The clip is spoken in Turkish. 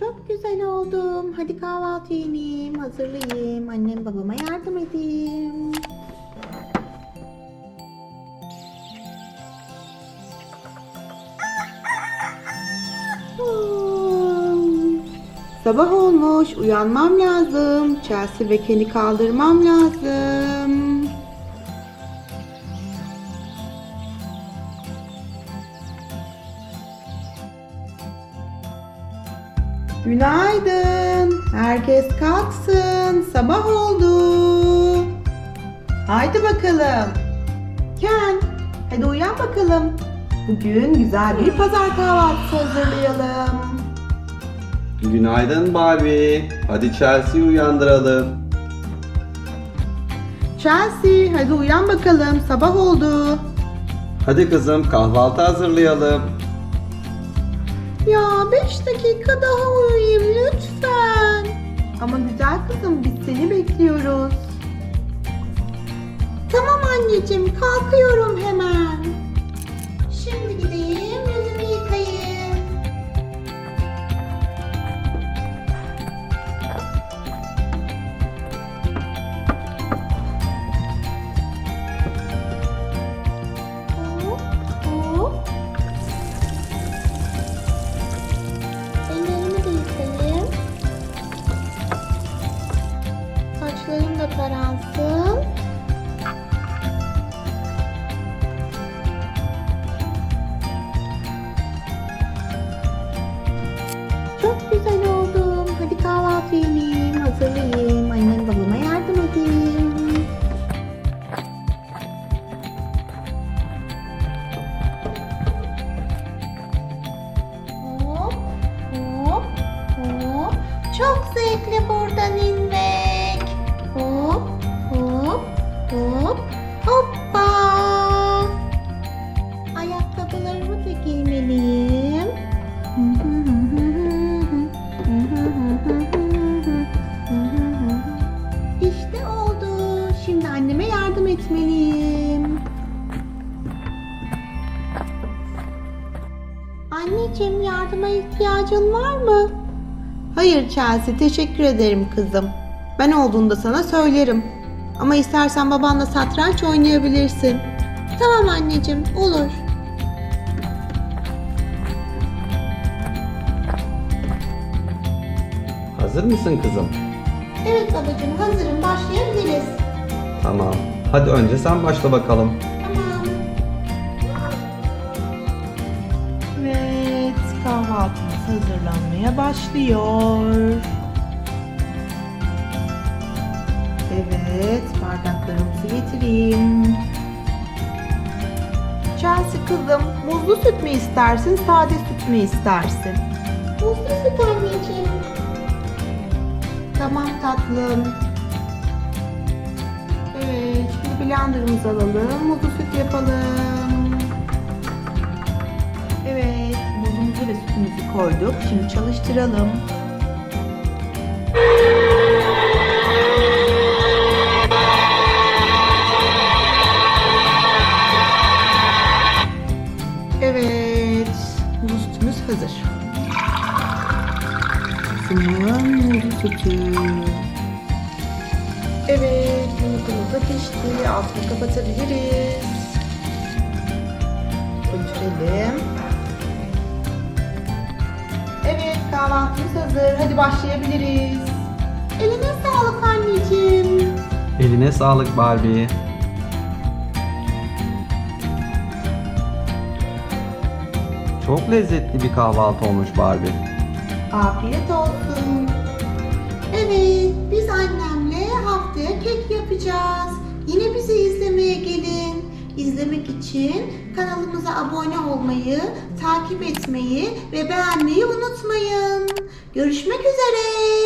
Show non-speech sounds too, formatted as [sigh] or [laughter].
Çok güzel oldum. Hadi kahvaltı yeneyim, hazırlayayım. Annem babama yardım edeyim. [laughs] Sabah olmuş, uyanmam lazım. Chelsea ve Ken'i kaldırmam lazım. Günaydın. Herkes kalksın. Sabah oldu. Haydi bakalım. Ken, hadi uyan bakalım. Bugün güzel bir pazar kahvaltısı hazırlayalım. Günaydın Barbie. Hadi Chelsea'yi uyandıralım. Chelsea, hadi uyan bakalım. Sabah oldu. Hadi kızım kahvaltı hazırlayalım. Ya 5 dakika daha uyuyayım lütfen. Ama güzel kızım biz seni bekliyoruz. Tamam anneciğim kalkıyorum hemen. Buradan inmek. Hop, hop, hop, hoppa. Ayakkabılarımı da giymeliyim. İşte oldu. Şimdi anneme yardım etmeliyim. Anneciğim yardıma ihtiyacın var mı? Hayır Chelsea teşekkür ederim kızım. Ben olduğunda sana söylerim. Ama istersen babanla satranç oynayabilirsin. Tamam anneciğim olur. Hazır mısın kızım? Evet babacığım hazırım başlayabiliriz. Tamam. Hadi önce sen başla bakalım. Kahvaltımız hazırlanmaya başlıyor. Evet bardaklarımızı getireyim. Chelsea kızım, muzlu süt mü istersin, sade süt mü istersin? Muzlu süt anneciğim. Tamam tatlım. Evet, şimdi blenderımızı alalım. Muzlu süt yapalım. Evet, ve sütümüzü koyduk. Şimdi çalıştıralım. Evet, muzlu sütümüz hazır. Kızımın muzlu sütü. Evet, yumurtamız da pişti. Altını kapatabiliriz. Götürelim. Kahvaltımız hazır. Hadi başlayabiliriz. Eline sağlık anneciğim. Eline sağlık Barbie. Çok lezzetli bir kahvaltı olmuş Barbie. Afiyet olsun. Evet, biz annemle haftaya kek yapacağız. Yine bizi izlemeye gelin. İçin kanalımıza abone olmayı, takip etmeyi ve beğenmeyi unutmayın. Görüşmek üzere.